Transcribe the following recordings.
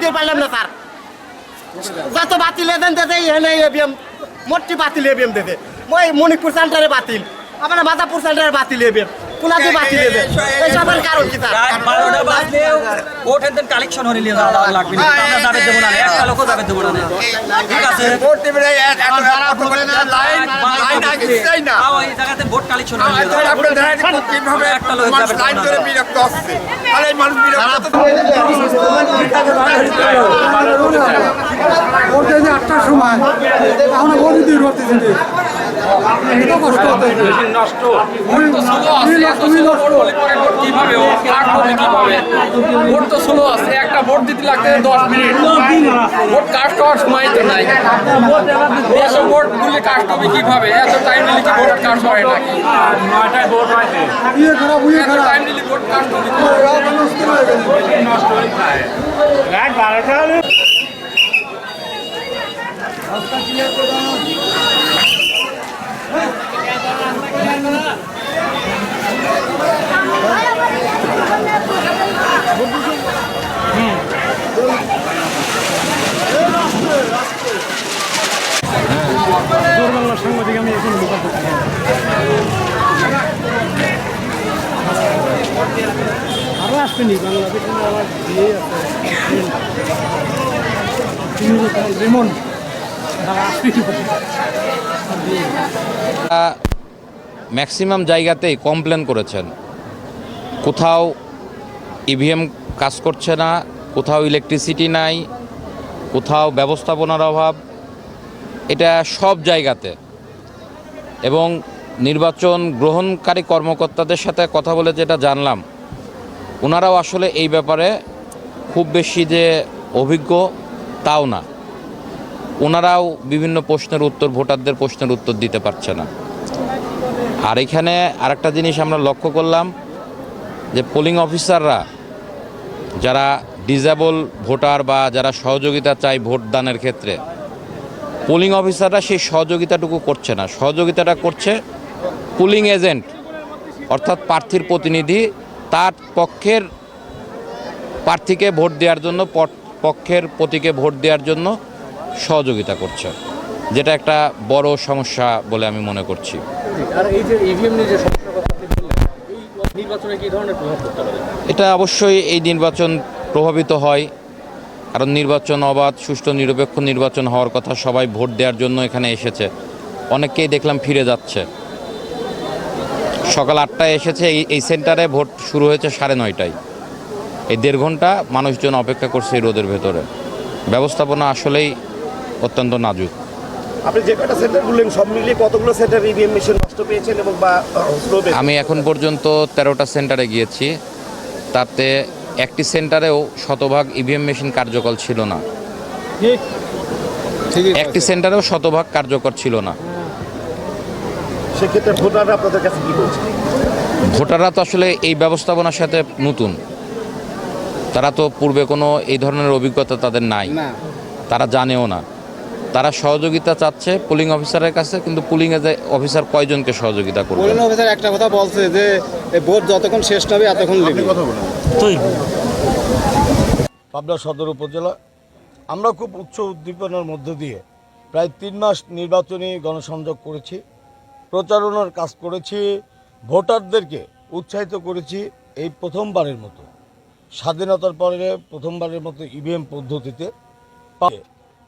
দিয়ে পারলাম না স্যার। যত বাতিল এদেন দেবে এনে এবিএম, মোটটি বাতিল এবিএম দেবে মই মণিপুর সেন্টারে বাতিল আমার মাদাপুর সেন্টারে বাতিল এবিএম। কোনাতে বাতিল এবিএম এইসবের কারণ কি বারোটা বাজলেও ভোট কালেকশন নিয়ে যাওয়া লাগবে। না। আমরা যাবে দেবো না একটা লোকও যাবে দেবো না। ঠিক আছে? তাও এই জায়গাতে ভোট কালেকশন যাব। একটা লোক যাবে দেবো না। করতে যে আটটার সময় এখন গরু দিয়ে করতেছে যে এটা কষ্ট হতেছে তুমি ভোট তো স্লো একটা ভোট দিতে লাগতে দশ মিনিট ভোট কাস্ট হওয়ার নাই এসব ভোট গুলি টাইম নিলে কি হয় নাকি? রাত নষ্ট হয়ে গেছে আরও আসবেনি বাংলাদেশ আবার দিয়ে আছে রেমন ম্যাক্সিমাম জায়গাতেই কমপ্লেন করেছেন। কোথাও ইভিএম কাজ করছে না, কোথাও ইলেকট্রিসিটি নাই, কোথাও ব্যবস্থাপনার অভাব, এটা সব জায়গাতে। এবং নির্বাচন গ্রহণকারী কর্মকর্তাদের সাথে কথা বলে যেটা জানলাম, ওনারাও আসলে এই ব্যাপারে খুব বেশি যে অভিজ্ঞ তাও না। ওনারাও বিভিন্ন প্রশ্নের উত্তর, ভোটারদের প্রশ্নের উত্তর দিতে পারছে না। আর এখানে আরেকটা জিনিস আমরা লক্ষ্য করলাম যে পোলিং অফিসাররা যারা ডিজেবল ভোটার বা যারা সহযোগিতা চায় ভোট দানের ক্ষেত্রে পোলিং অফিসাররা সেই সহযোগিতাটুকু করছে না। সহযোগিতাটা করছে পুলিং এজেন্ট অর্থাৎ প্রার্থীর প্রতিনিধি, তার পক্ষের প্রার্থীকে ভোট দেওয়ার জন্য পক্ষের প্রতীকে ভোট দেওয়ার জন্য সহযোগিতা করছে যেটা একটা বড় সমস্যা বলে আমি মনে করছি। আর এই যে ইভিএম নিয়ে যে সমস্যার কথা আপনি বললেন এই নির্বাচনে কি ধরনের প্রভাব পড়তে পারে? এটা অবশ্যই এই নির্বাচন প্রভাবিত হয় কারণ নির্বাচন অবাধ সুষ্ঠু নিরপেক্ষ নির্বাচন হওয়ার কথা সবাই ভোট দেওয়ার জন্য এখানে এসেছে। অনেককেই দেখলাম ফিরে যাচ্ছে। সকাল আটটায় এসেছে এই এই সেন্টারে ভোট শুরু হয়েছে সাড়ে নয়টায়। এই দেড় ঘণ্টা মানুষজন অপেক্ষা করছে এই রোদের ভেতরে। ব্যবস্থাপনা আসলেই অত্যন্ত নাজুক। আপনি যে কটা সেন্টার বললেন সব মিলিয়ে কতগুলো সেন্টার ইভিএম মেশিন নষ্ট পেয়েছেন এবং বা আমি এখন পর্যন্ত তেরোটা সেন্টারে গিয়েছি। তাতে একটি সেন্টারেও শতভাগ ইভিএম মেশিন কার্যকর ছিল না। একটি সেন্টারেও শতভাগ কার্যকর ছিল না। সেক্ষেত্রে ভোটাররা আপনাদের কাছে কি বলছে? ভোটাররা তো আসলে এই ব্যবস্থাপনার সাথে নতুন। তারা তো পূর্বে কোনো এই ধরনের অভিজ্ঞতা তাদের নাই। তারা জানেও না। তারা সহযোগিতা চাচ্ছে পুলিং অফিসারের কাছে কিন্তু পুলিং অফিসার কয়জনকে সহযোগিতা করবে? পোলিং অফিসার একটা কথা বলছে যে এই ভোট যতক্ষণ শেষ হবে এতক্ষণ লিখবে পাবনা সদর উপজেলা আমরা খুব উচ্চ উদ্দীপনার মধ্য দিয়ে প্রায় তিন মাস নির্বাচনী গণসংযোগ করেছি প্রচারণার কাজ করেছি ভোটারদেরকে উৎসাহিত করেছি এই প্রথমবারের মতো। স্বাধীনতার পরে প্রথমবারের মতো ইভিএম পদ্ধতিতে পা-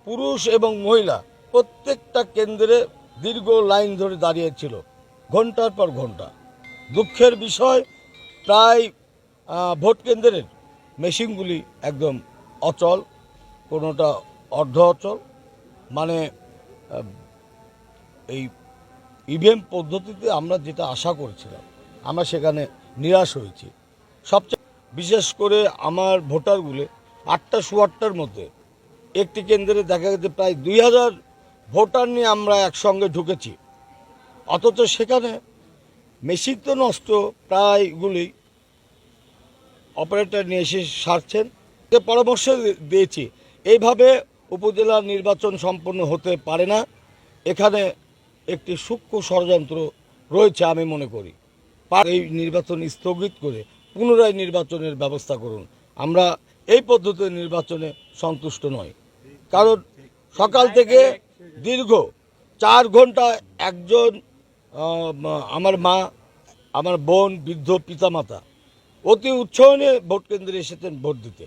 পুরুষ এবং মহিলা প্রত্যেকটা কেন্দ্রে দীর্ঘ লাইন ধরে দাঁড়িয়েছিল ঘণ্টার পর ঘণ্টা দুঃখের বিষয়, প্রায় ভোট কেন্দ্রের মেশিনগুলি একদম অচল, কোনোটা অর্ধ অচল মানে এই ইভিএম পদ্ধতিতে আমরা যেটা আশা করেছিলাম, আমরা সেখানে নিরাশ হয়েছি। সবচেয়ে, বিশেষ করে আমার ভোটারগুলো আটটা, সোয়াটটার মধ্যে একটি কেন্দ্রে দেখা গেছে প্রায় দুই হাজার ভোটার নিয়ে আমরা একসঙ্গে ঢুকেছি। অথচ সেখানে মেশিন তো নষ্ট, প্রায়গুলি অপারেটর নিয়ে এসে সারছেন। পরামর্শ দিয়েছি, এইভাবে উপজেলা নির্বাচন সম্পন্ন হতে পারে না। এখানে একটি সূক্ষ্ম ষড়যন্ত্র রয়েছে আমি মনে করি। এই নির্বাচন স্থগিত করে পুনরায় নির্বাচনের ব্যবস্থা করুন। আমরা এই পদ্ধতির নির্বাচনে সন্তুষ্ট নয়। কারণ সকাল থেকে দীর্ঘ চার ঘণ্টা একজন আমার মা, আমার বোন, বৃদ্ধ পিতামাতা অতি উৎসাহ নিয়ে ভোট কেন্দ্রে এসেছেন ভোট দিতে।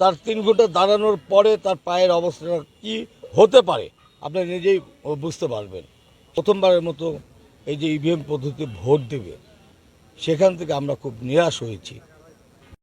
তার তিন ঘণ্টা দাঁড়ানোর পরে তার পায়ের অবস্থাটা কি হতে পারে, আপনি নিজেই বুঝতে পারবেন। প্রথমবারের মতো এই যে ইভিএম পদ্ধতিতে ভোট দেবে, সেখান থেকে আমরা খুব নিরাশ হয়েছি।